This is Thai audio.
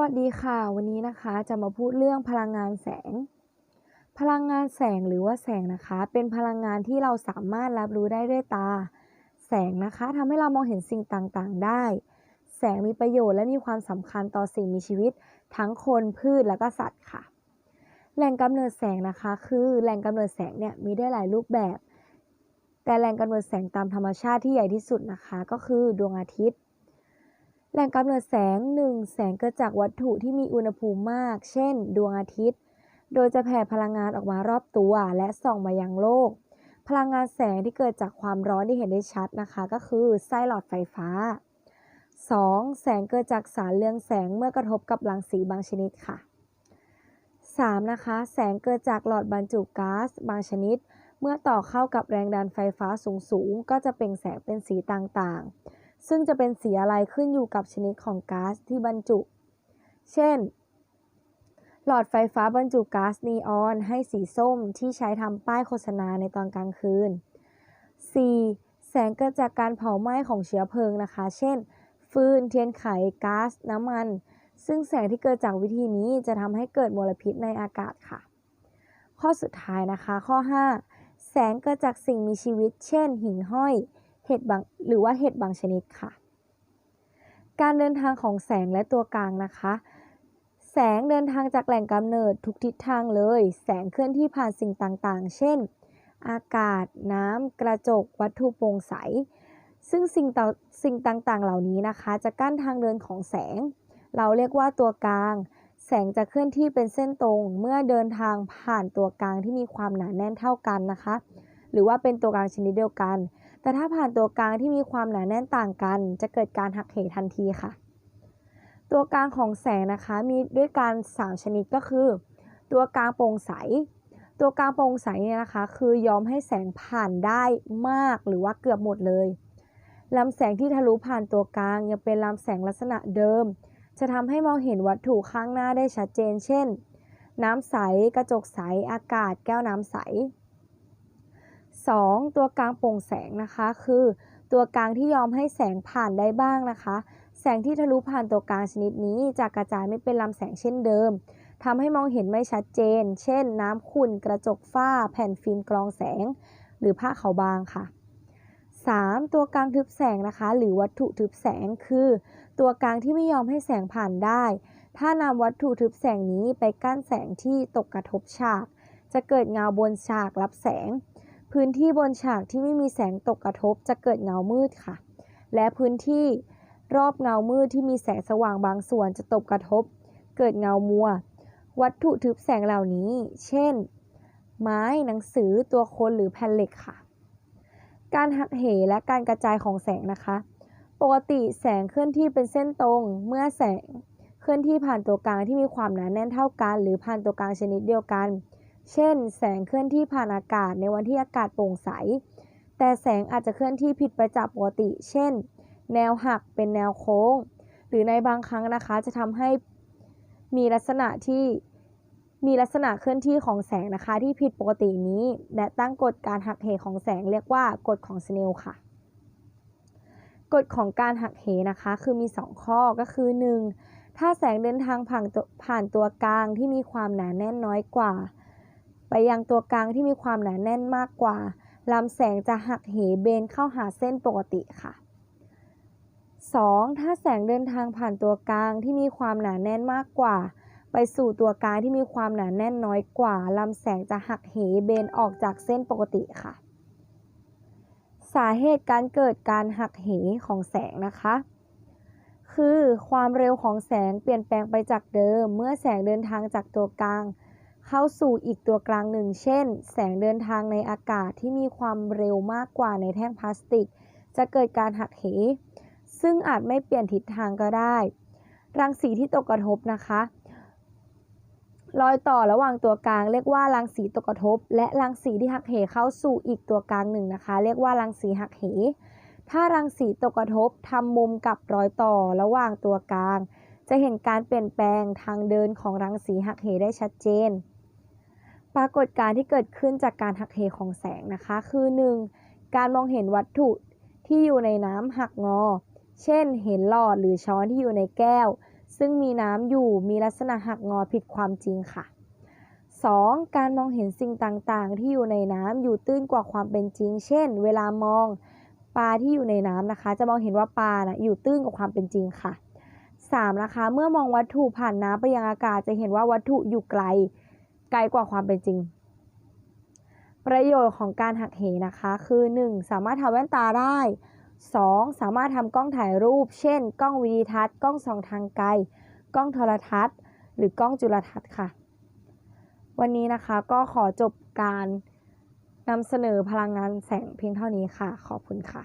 วัสดีค่ะ วันนี้นะคะจะมาพูดเรื่องพลังงานแสง พลังงานแสงหรือว่าแสงนะคะ เป็นพลังงานที่เราสามารถรับรู้ได้ด้วยตา แสงนะคะทำให้เรามองเห็นสิ่งต่างๆ ได้ แสงมีประโยชน์และมีความสำคัญต่อสิ่งมีชีวิต ทั้งคนพืชและก็สัตว์ค่ะ แหล่งกำเนิดแสงนะคะ คือแหล่งกำเนิดแสงเนี่ยมีได้หลายรูปแบบ แต่แหล่งกำเนิดแสงตามธรรมชาติที่ใหญ่ที่สุดนะคะ ก็คือดวงอาทิตย์ แหล่งกำเนิดแสง 1. แสงเกิดจากวัตถุที่มีอุณหภูมิมาก เช่น ดวงอาทิตย์ โดยจะแผ่พลังงานออกมารอบตัว และส่องมายังโลก พลังงานแสงที่เกิดจากความร้อนที่เห็นได้ชัดนะคะ ก็คือไส้หลอดไฟฟ้า 2. แสงเกิดจากสารเรืองแสงเมื่อกระทบกับรังสีบางชนิดค่ะ 3. นะคะ แสงเกิดจากหลอดบรรจุก๊าซบางชนิด เมื่อต่อเข้ากับแรงดันไฟฟ้าสูงๆ ก็จะเปล่งแสงเป็นสีต่างๆ ซึ่งจะเป็นสีอะไรขึ้นอยู่กับชนิดของก๊าซที่บรรจุ เช่น หลอดไฟฟ้าบรรจุก๊าซนีออนให้สีส้มที่ใช้ทำป้ายโฆษณาในตอนกลางคืน 4. แสงเกิดจากการเผาไหม้ของเชื้อเพลิงนะคะ เช่น ฟืน เทียนไขก๊าซ น้ำมัน ซึ่งแสงที่เกิดจากวิธีนี้จะทำให้เกิดมลพิษในอากาศค่ะ ข้อสุดท้ายนะคะ ข้อ 5 แสงเกิดจากสิ่งมีชีวิต เช่น หิ่งห้อย เห็ดบางหรือว่าเห็ดบางชนิดค่ะ การเดินทางของแสงและตัวกลางนะคะ แสงเดินทางจากแหล่งกำเนิดทุกทิศทางเลย แสงเคลื่อนที่ผ่านสิ่งต่างๆ เช่น อากาศ น้ำ กระจก วัตถุโปร่งใส ซึ่งสิ่งต่อสิ่งต่างๆ เหล่านี้นะคะ จะกั้นทางเดินของแสง เราเรียกว่าตัวกลาง แสงจะเคลื่อนที่เป็นเส้นตรง เมื่อเดินทางผ่านตัวกลางที่มีความหนาแน่นเท่ากันนะคะ หรือว่าเป็นตัวกลางชนิดเดียวกัน แต่ถ้าผ่านตัวกลางที่มีความหนาแน่นต่างกัน จะเกิดการหักเหทันทีค่ะ ตัวกลางของแสงนะคะมีด้วยกัน3ชนิดก็คือ ตัวกลางโปร่งใส ตัวกลางโปร่งใสเนี่ยนะคะ คือยอมให้แสงผ่านได้มากหรือว่าเกือบหมดเลยลำแสงที่ทะลุผ่านตัวกลางยังเป็นลำแสงลักษณะเดิม จะทำให้มองเห็นวัตถุข้างหน้าได้ชัดเจน เช่น น้ำใส กระจกใส อากาศ แก้วน้ำใส 2. ตัวกลางโปร่งแสงนะคะคือ ตัวกลางที่ยอมให้แสงผ่านได้บ้างนะคะ แสงที่ทะลุผ่านตัวกลางชนิดนี้จะกระจายไม่เป็นลำแสงเช่นเดิมทำให้มองเห็นไม่ชัดเจน เช่น น้ำขุ่นกระจกฝ้า แผ่นฟิล์มกรองแสง หรือผ้าขาวบางค่ะ 3. ตัวกลางทึบแสงนะคะ หรือวัตถุทึบแสงคือ ตัวกลางที่ไม่ยอมให้แสงผ่านได้ ถ้านำวัตถุทึบแสงนี้ไปกั้นแสงที่ตกกระทบฉาก จะเกิดเงาบนฉากรับแสง พื้นที่บนฉากที่ไม่มีแสงตกกระทบจะเกิดเงามืดค่ะ และพื้นที่รอบเงามืดที่มีแสงสว่างบางส่วนจะตกกระทบ เกิดเงามัว วัตถุทึบแสงเหล่านี้ เช่น ไม้หนังสือตัวคนหรือแผ่นเหล็กค่ะ การหักเหและการกระจายของแสงนะคะ ปกติแสงเคลื่อนที่เป็นเส้นตรง เมื่อแสงเคลื่อนที่ผ่านตัวกลางที่มีความหนาแน่นเท่ากัน หรือผ่านตัวกลางชนิดเดียวกัน เช่น แสงเคลื่อนที่ผ่านอากาศในวันที่อากาศโปร่งใส แต่แสงอาจจะเคลื่อนที่ผิดไปจากปกติ เช่น แนวหักเป็นแนวโค้ง หรือในบางครั้งนะคะจะทำให้มีลักษณะที่มีลักษณะเคลื่อนที่ของแสงนะคะ ที่ผิดปกตินี้ และตั้งกฎการหักเหของแสงเรียกว่ากฎของสเนลค่ะ กฎของการหักเหนะคะ คือมี 2 ข้อก็คือ 1. ถ้าแสงเดินทางผ่านตัวผ่านตัวกลางที่มีความหนาแน่นน้อยกว่า ไปยังตัวกลางที่มีความหนาแน่นมากกว่าลำแสงจะหักเหเบนเข้าหาเส้นปกติค่ะ 2. ถ้าแสงเดินทางผ่านตัวกลางที่มีความหนาแน่นมากกว่า ไปสู่ตัวกลางที่มีความหนาแน่นน้อยกว่าลำแสงจะหักเหเบนออกจากเส้นปกติค่ะ สาเหตุการเกิดการหักเหของแสงนะคะ คือความเร็วของแสงเปลี่ยนแปลงไปจากเดิม เมื่อแสงเดินทางจากตัวกลาง เข้าสู่อีกตัวกลางหนึ่ง เช่น แสงเดินทางในอากาศที่มีความเร็วมากกว่าในแท่งพลาสติก จะเกิดการหักเห ซึ่งอาจไม่เปลี่ยนทิศทางก็ได้ รังสีที่ตกกระทบนะคะรอยต่อระหว่างตัวกลางเรียกว่ารังสีตกกระทบ และรังสีที่หักเหเข้าสู่อีกตัวกลางหนึ่งนะคะ เรียกว่ารังสีหักเห ถ้ารังสีตกกระทบทำมุมกับรอยต่อระหว่างตัวกลาง จะเห็นการเปลี่ยนแปลงทางเดินของรังสีหักเหได้ชัดเจน ปรากฏการณ์ที่เกิดขึ้นจากการหักเหของแสงนะคะ คือ 1. การมองเห็นวัตถุที่อยู่ในน้ำหักงอ เช่น เห็นหลอดหรือช้อนที่อยู่ในแก้ว ซึ่งมีน้ำอยู่มีลักษณะหักงอผิดความจริงค่ะ 2. การมองเห็นสิ่งต่างๆ ที่อยู่ในน้ำอยู่ตื้นกว่าความเป็นจริง เช่น เวลามองปลาที่อยู่ในน้ำนะคะ จะมองเห็นว่าปลานะอยู่ตื้นกว่าความเป็นจริงค่ะ 3. นะคะ เมื่อมองวัตถุผ่านน้ำไปยังอากาศจะเห็นว่าวัตถุอยู่ไกล ไกลกว่าความเป็นจริง ประโยชน์ของการหักเหนะคะ คือ 1. สามารถทำแว่นตาได้ 2. สามารถทำกล้องถ่ายรูป เช่น กล้องวิดีทัศน์ กล้องส่องทางไกล กล้องโทรทัศน์ หรือกล้องจุลทรรศน์ค่ะ วันนี้นะคะก็ขอจบการนำเสนอพลังงานแสงเพียงเท่านี้ค่ะ ขอบคุณค่ะ